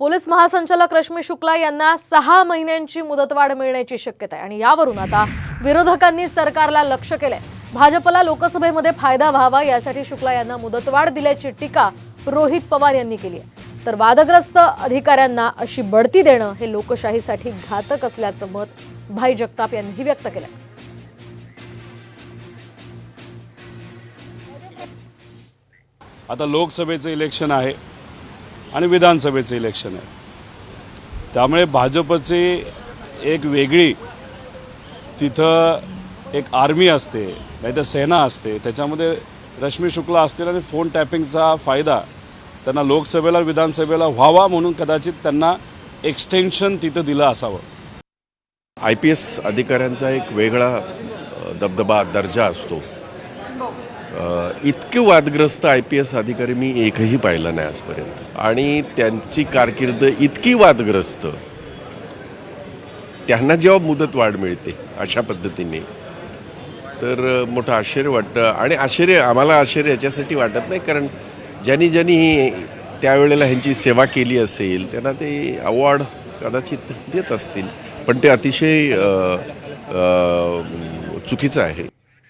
Police महासंचालक रश्मी शुक्ला यांना सहा महिन्यांची मुदतवाढ मिळण्याची शक्यता आहे. आणि यावरून आता विरोधकांनी सरकारला लक्ष केलंय. भाजपला लोकसभेमध्ये फायदा व्हावा यासाठी शुक्ला यांना मुदतवाढ दिल्याची टीका रोहित पवार यांनी केली आहे. तर वादग्रस्त अधिकाऱ्यांना अशी बढती देणं हे लोकशाहीसाठी घातक असल्याचं मत भाई जगताप यांनीही व्यक्त केलं आता लोकसभेचं इलेक्शन आहे. आणि विधानसभेचं इलेक्शन आहे. त्यामुळे भाजपची एक वेगळी तिथं एक आर्मी असते नाहीतर सेना असते त्याच्यामध्ये रश्मी शुक्ला असतील आणि फोन टॅपिंगचा फायदा त्यांना लोकसभेला विधानसभेला व्हावा म्हणून कदाचित त्यांना एक्सटेन्शन तिथं दिलं असावं. आय पी एस अधिकाऱ्यांचा एक वेगळा दबदबा दर्जा असतो. अ, इतके वादग्रस्त आय पी एस अधिकारी मी एकही पाहिला नाही आजपर्यंत. आणि त्यांची कारकीर्द इतकी वादग्रस्त त्यांना जेव्हा मुदतवाढ मिळते अशा पद्धतीने तर मोठं आश्चर्य वाटतं. आणि आश्चर्य आम्हाला आश्चर्य याच्यासाठी वाटत नाही कारण ज्यांनी ज्यांनी त्यावेळेला ह्यांची सेवा केली असेल त्यांना ते अवॉर्ड कदाचित देत असतील. पण ते अतिशय चुकीचं आहे.